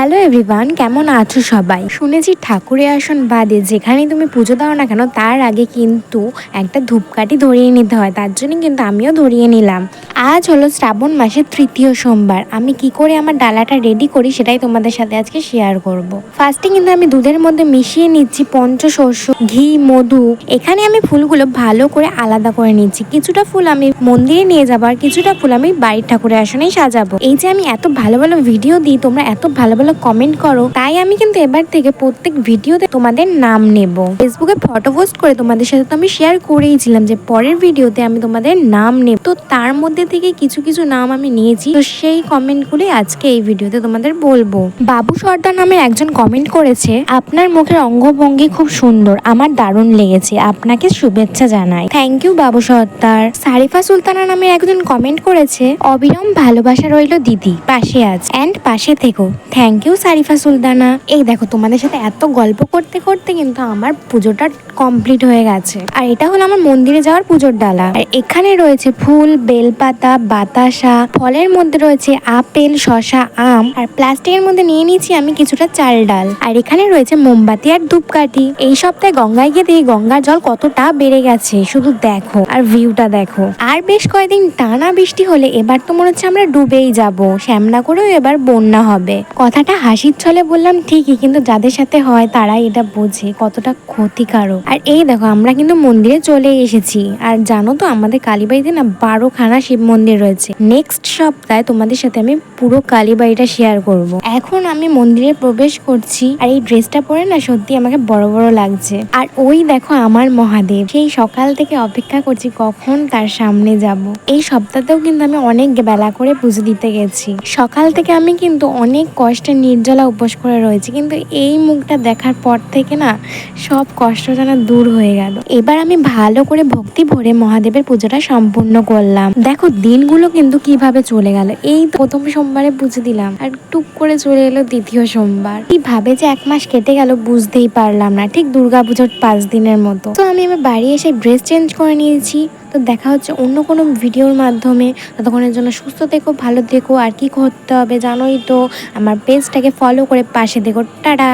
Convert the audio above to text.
Hello everyone কেমন আছো সবাই? শুনেছি ঠাকুরে আসন বাদে যেখানে তুমি পুজো দাও না কেন, তার আগে কিন্তু একটা ধূপকাঠি ধরিয়ে নিতে হয়। তার জন্য কিন্তু আমিও ধরিয়ে নিলাম। আজ হলো শ্রাবণ মাসের তৃতীয় সোমবার। আমি কি করে আমার ডালাটা রেডি করি সেটাই তোমাদের সাথে আজকে শেয়ার করব। ফার্স্টে কিন্তু আমি দুধের মধ্যে মিশিয়ে নিচ্ছি পঞ্চশস্য, ঘি, মধু। এখানে আমি ফুলগুলো ভালো করে আলাদা করে নিচ্ছি। কিছুটা ফুল আমি মন্দিরে নিয়ে যাব আর কিছুটা ফুল আমি বাড়ির ঠাকুরের আসনেই সাজাবো। এই যে আমি এত ভালো ভালো ভিডিও দিই, তোমরা এত ভালো ভালো কমেন্ট করো, তাই আমি কিন্তু এবার থেকে প্রত্যেক ভিডিওতে তোমাদের নাম নেব। ফেসবুকে ফটো পোস্ট করে তোমাদের সাথে তো আমি শেয়ার করেইছিলাম যে পরের ভিডিওতে আমি তোমাদের নাম নেব। তো তার মধ্যে থেকে কিছু কিছু নাম আমি নিয়েছি। তো সেই কমেন্টগুলি আজকে এই ভিডিওতে তোমাদের বলব। বাবু সর্দার নামের একজন কমেন্ট করেছে, আপনার মুখের অঙ্গভঙ্গি খুব সুন্দর, আমার দারুণ লেগেছে, আপনাকে শুভেচ্ছা জানাই। থ্যাংক ইউ বাবু সর্দার। সারিফা সুলতানা নামের একজন কমেন্ট করেছে, অবিরম ভালোবাসা রইল দিদি, পাশে আজ অ্যান্ড পাশে থেকো। Thank you Sharifa Sultana. এই দেখো, তোমাদের সাথে এত গল্প করতে করতে কিন্তু আমার পুজোটা কমপ্লিট হয়ে গেছে। আর এটা হলো আমার মন্দিরে যাওয়ার পুজোর ডালা। আর এখানে রয়েছে ফুল, বেলপাতা বাতাসা, ফলের মধ্যে রয়েছে আপেল শশা আম। আর প্লাস্টিকের মধ্যে নিয়ে নিয়েছি আমি কিছুটা চাল ডাল। আর এখানে রয়েছে মোমবাতি আর ধূপকাঠি। এই সপ্তাহে গঙ্গায় গিয়ে দেখি গঙ্গার জল কতটা বেড়ে গেছে। শুধু দেখো আর ভিউটা দেখো। আর বেশ কয়েকদিন টানা বৃষ্টি হলে এবার তো মনে হচ্ছে আমরা ডুবেই যাব। শ্যামনা করেও এবার বন্যা হবে। কথাটা হাসির ছলে বললাম ঠিকই, কিন্তু যাদের সাথে হয় তারাই এটা বোঝে, কতটা ক্ষতিকারক। আর এই দেখো, আমরা কিন্তু মন্দিরে চলে এসেছি। আর জানো তো, আমাদের কালীবাড়িতে না বারোখানা শিব মন্দির রয়েছে। নেক্সট সপ্তাহে তোমাদের সাথে আমি পুরো কালীবাড়িটা শেয়ার করব। এখন আমি মন্দিরে প্রবেশ করছি আর এই ড্রেসটা পরে না সত্যি আমাকে বড় বড় লাগছে। আর ওই দেখো আমার মহাদেব, সেই সকাল থেকে অপেক্ষা করছি কখন তার সামনে যাব। এই সপ্তাহতেও কিন্তু আমি অনেক বেলা করে পুজো দিতে গেছি। সকাল থেকে আমি কিন্তু অনেক কষ্টে নির্জলা উপোস করে রয়েছি, কিন্তু এই মুখটা দেখার পর থেকে না সব কষ্ট যেন দূর হয়ে গেল। এবার আমি ভালো করে ভক্তি ভরে মহাদেবের পুজোটা সম্পূর্ণ করলাম। দেখো দিনগুলো কিন্তু কীভাবে চলে গেল? এই প্রথম সোমবারে পুজো দিলাম। আর টুক করে চলে এলো দ্বিতীয় সোমবার। কীভাবে যে এক মাস কেটে গেল বুঝতেই পারলাম না, ঠিক দুর্গা পুজোর পাঁচ দিনের মতো। তো আমি আমার বাড়ি এসে ড্রেস চেঞ্জ করে নিয়েছি। তো দেখা হচ্ছে অন্য কোনো ভিডিওর মাধ্যমে। ততক্ষণের জন্য সুস্থ থেকো, ভালো থেকো, আর কি করতে হবে জানোই তো। আমার পেজটাকে ফলো করে পাশে দেখো টাটা!